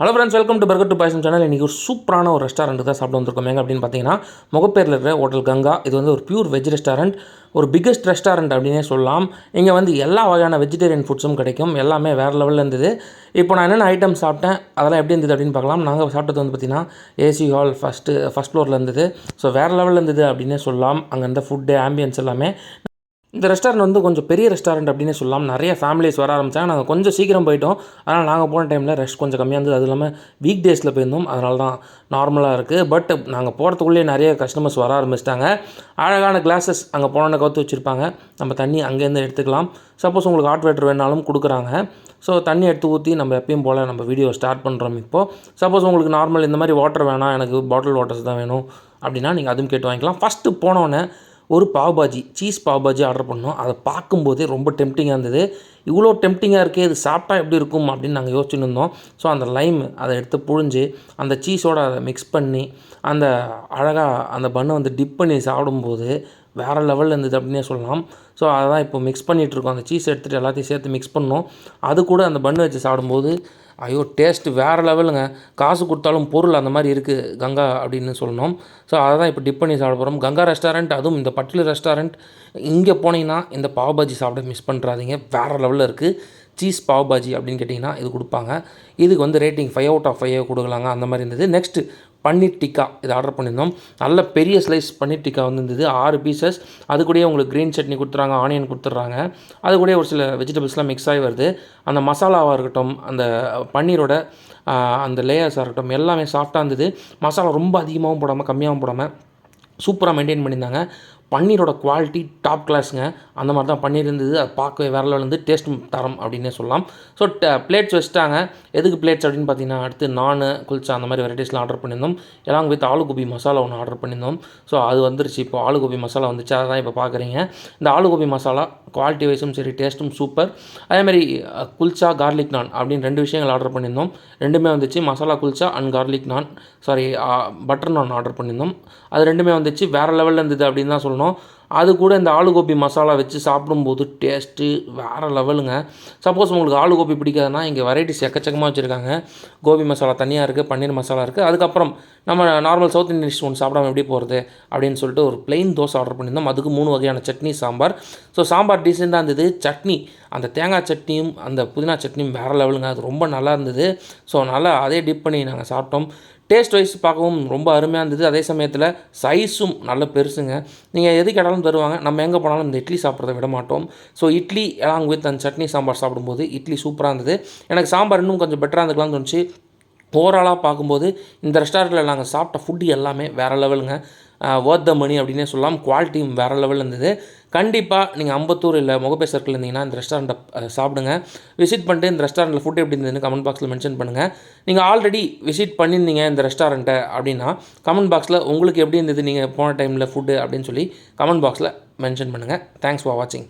Hello friends welcome to burger to poison channel இன்றைக்கி ஒரு சூப்பரான ஒரு ரெஸ்டாரண்ட் தான் சாப்பிட வந்திருக்கோம். எங்கே அப்படின்னு பார்த்தீங்கன்னா முகப்பேரில் இருக்கிற ஹோட்டல் கங்கா இது வந்து ஒரு பியூர் வெஜ் ரெஸ்டாரண்ட் ஒரு பிக்கஸ்ட் ரெஸ்டாரண்ட் அப்படின்னே சொல்லலாம். இங்கே வந்து எல்லா வகையான வெஜிடேரியன் ஃபுட்ஸும் கிடைக்கும். எல்லாமே வேறு லெவலில் இருந்தது. இப்போ நான் என்னென்ன ஐட்டம் சாப்பிட்டேன் அதெல்லாம் எப்படி இருந்தது அப்படின்னு பார்க்கலாம். நாங்கள் சாப்பிட்டது வந்து பார்த்திங்கன்னா ஏசி ஹால் ஃபஸ்ட்டு ஃபஸ்ட் ஃப்ளோரில் இருந்தது. ஸோ வேறு லெவலில் இருந்தது அப்படின்னே சொல்லலாம். அங்கே இருந்த ஃபுட்டு ஆம்பியன்ஸ் எல்லாமே இந்த ரெஸ்டாரண்ட் வந்து கொஞ்சம் பெரிய ரெஸ்டாரண்ட் அப்படின்னே சொல்லலாம். நிறைய ஃபேமிலிஸ் வர ஆரம்பித்தாங்க நாங்கள் கொஞ்சம் சீக்கிரம் போயிட்டோம். ஆனால் நாங்கள் போன டைமில் ரெஸ்ட் கொஞ்சம் கம்மியாக இருந்தது. அது இல்லாமல் வீக் டேஸில் போயிருந்தோம். அதனால தான் நார்மலாக இருக்குது பட் நாங்கள் போகிறதுக்குள்ளேயே நிறைய கஸ்டமர்ஸ் வர ஆரம்பிச்சிட்டாங்க. அழகான கிளாஸஸ் அங்கே போனோன்னே கவுத்து வச்சுருப்பாங்க. நம்ம தண்ணி அங்கேருந்து எடுத்துக்கலாம். சப்போஸ் உங்களுக்கு ஹாட் வாட்டர் வேணாலும் கொடுக்குறாங்க. ஸோ தண்ணி எடுத்து ஊற்றி நம்ம எப்பயும் போல் நம்ம வீடியோ ஸ்டார்ட் பண்ணுறோம் இப்போது சப்போஸ் உங்களுக்கு நார்மல் இந்த மாதிரி வாட்டர் வேணாம். எனக்கு பாட்டில் வாட்டர்ஸ் தான் வேணும். அப்படின்னா நீங்கள் அதுவும் கேட்டு வாங்கிக்கலாம். ஃபஸ்ட்டு போனோன்னே ஒரு பாவ் பாஜி சீஸ் பாவ் பாஜி ஆர்டர் பண்ணோம். அதை பார்க்கும்போதே ரொம்ப டெம்டிங்காக இருந்தது. இவ்வளோ டெம்டிங்காக இருக்கே இது சாப்பிட்டா எப்படி இருக்கும் அப்படின்னு நாங்கள் யோசிச்சுட்டு இருந்தோம். ஸோ அந்த லைம் அதை எடுத்து புழிஞ்சு அந்த சீஸோட அதை மிக்ஸ் பண்ணி அந்த அழகாக அந்த பண்ணை வந்து டிப் பண்ணி சாப்பிடும்போது வேறு லெவலில் இருந்தது அப்படின்னே சொல்லலாம். ஸோ அதை தான் இப்போ மிக்ஸ் பண்ணிகிட்ருக்கோம் அந்த சீஸ் எடுத்துகிட்டு எல்லாத்தையும் சேர்த்து மிக்ஸ் பண்ணோம். அது கூட அந்த பண்ணு வச்சு சாப்பிடும்போது ஐயோ டேஸ்ட்டு வேறு லெவலுங்க காசு கொடுத்தாலும் பொருள் அந்த மாதிரி இருக்குது கங்கா அப்படின்னு சொல்லணும். ஸோ அதை தான் இப்போ டிப் பண்ணி சாப்பிட போகிறோம் கங்கா ரெஸ்டாரண்ட் அதுவும் இந்த பட்டில் ரெஸ்டாரண்ட் இங்கே போனீங்கன்னா இந்த பாவ் பாஜி சாப்பிட மிஸ் பண்ணுறாதீங்க வேறு லெவலில் இருக்குது சீஸ் பாவ் பாஜி அப்படின்னு கேட்டிங்கன்னா இது கொடுப்பாங்க. இதுக்கு வந்து rating five out of five கொடுக்கலாங்க. அந்த மாதிரி இருந்தது. நெக்ஸ்ட்டு பன்னீர் டிக்கா இது ஆர்டர் பண்ணியிருந்தோம். நல்ல பெரிய ஸ்லைஸ் பன்னீர் டிக்கா வந்துருந்தது ஆறு பீசஸ் அது கூடயே உங்களுக்கு க்ரீன் சட்னி கொடுத்துறாங்க ஆனியன் கொடுத்துட்றாங்க அது கூட ஒரு சில வெஜிடபிள்ஸ்லாம் மிக்ஸ் ஆகி வருது. அந்த மசாலாவாக இருக்கட்டும் அந்த பன்னீரோட அந்த லேயர்ஸாக இருக்கட்டும் எல்லாமே சாஃப்டாக இருந்தது. மசாலா ரொம்ப அதிகமாகவும் போடாமல் கம்மியாகவும் போடாமல் சூப்பராக மெயின்டைன் பண்ணியிருந்தாங்க. பன்னீரோட குவாலிட்டி டாப் கிளாஸுங்க அந்த மாதிரி தான் பன்னீர் இருந்தது. அது பார்க்கவே வேற லெவலில் இருந்து டேஸ்ட் தரம் அப்படின்னே சொல்லலாம். ஸோ பிளேட்ஸ் வச்சுட்டாங்க. எதுக்கு பிளேட்ஸ் அப்படின்னு பார்த்தீங்கன்னா அடுத்து நான் குல்ச்சா அந்த மாதிரி வெரைட்டிஸ்லாம் ஆர்டர் பண்ணியிருந்தோம். எல்லாம் வித் ஆலு கோபி மசாலா ஒன்று ஆர்டர் பண்ணியிருந்தோம். ஸோ அது வந்துருச்சு. இப்போ ஆலு கோபி மசாலா வந்துச்சு. அதை தான் இப்போ பார்க்குறீங்க. இந்த ஆலு கோபி மசாலா குவாலிட்டி வைஸும் சரி டேஸ்ட்டும் சூப்பர் அதேமாதிரி குல்ச்சா கார்லிக் நான் அப்படின்னு ரெண்டு விஷயங்கள் ஆர்டர் பண்ணியிருந்தோம். ரெண்டுமே வந்துச்சு. Masala kulcha and garlic naan sorry butter naan order பண்ணியிருந்தோம். அது ரெண்டுமே வந்துச்சு. வேறு லெவலில் இருந்தது அப்படின்னு தான் சொல்லணும். பண்ணணும் அது கூட இந்த ஆலு கோபி மசாலா வச்சு சாப்பிடும்போது டேஸ்ட்டு வேறு லெவலுங்க சப்போஸ் உங்களுக்கு ஆலு கோபி பிடிக்காதுன்னா இங்கே வெரைட்டிஸ் எக்கச்சக்கமாக வச்சுருக்காங்க. கோபி மசாலா தனியாக இருக்குது பன்னீர் மசாலா இருக்குது அதுக்கப்புறம் நம்ம நார்மல் சவுத் இந்தியன் டிஷ் ஒன்று சாப்பிடாம எப்படி போகிறது அப்படின்னு சொல்லிட்டு ஒரு பிளெயின் தோசை ஆர்டர் பண்ணியிருந்தோம். அதுக்கு மூணு வகையான சட்னி சாம்பார். ஸோ சாம்பார் டீசெண்டாக இருந்தது. சட்னி அந்த தேங்காய் சட்னியும் அந்த புதினா சட்னியும் வேறு லெவலுங்க அது ரொம்ப நல்லா இருந்தது. ஸோ நல்லா அதே டிப் பண்ணி நாங்கள் சாப்பிட்டோம். டேஸ்ட் வைஸ் பார்க்கவும் ரொம்ப அருமையாக இருந்தது. அதே சமயத்தில் சைஸும் நல்ல பெருசுங்க. நீங்கள் எது கேட்டாலும் தருவாங்க. நம்ம எங்கே போனாலும் இந்த இட்லி சாப்பிட்றத விட மாட்டோம். ஸோ இட்லி அலாங் வித் அந்த சட்னி சாம்பார் சாப்பிடும்போது இட்லி சூப்பராக இருந்தது. எனக்கு சாம்பார் இன்னும் கொஞ்சம் பெட்டராக இருந்துக்கலாம்னு தோணுச்சு. ஓவராலாக பார்க்கும்போது இந்த ரெஸ்டாரண்ட்டில் நாங்கள் சாப்பிட்ட ஃபுட்டு எல்லாமே வேறு லெவலுங்க ஒர்த் த மணி அப்படின்னே சொல்லலாம். குவாலிட்டியும் வேறு லெவலில் இருந்தது. கண்டிப்பாக நீங்கள் அம்பத்தூர் இல்லை முகப்பே சர்க்கிள் இருந்தீங்கன்னா இந்த ரெஸ்டாரண்ட்டை சாப்பிடுங்க. விசிட் பண்ணிட்டு இந்த ரெஸ்டாரண்ட்டில் ஃபுட் எப்படி இருந்ததுன்னு கமெண்ட் பாக்ஸில் மென்ஷன் பண்ணுங்கள் நீங்கள் ஆல்ரெடி விசிட் பண்ணியிருந்தீங்க இந்த ரெஸ்டாரண்ட்டை அப்படின்னா கமெண்ட் பாக்ஸில் உங்களுக்கு எப்படி இருந்தது நீங்கள் போன டைமில் ஃபுட்டு அப்படின்னு சொல்லி கமெண்ட் பாக்ஸில் மென்ஷன் பண்ணுங்கள் தேங்க்ஸ் ஃபார் வாட்சிங்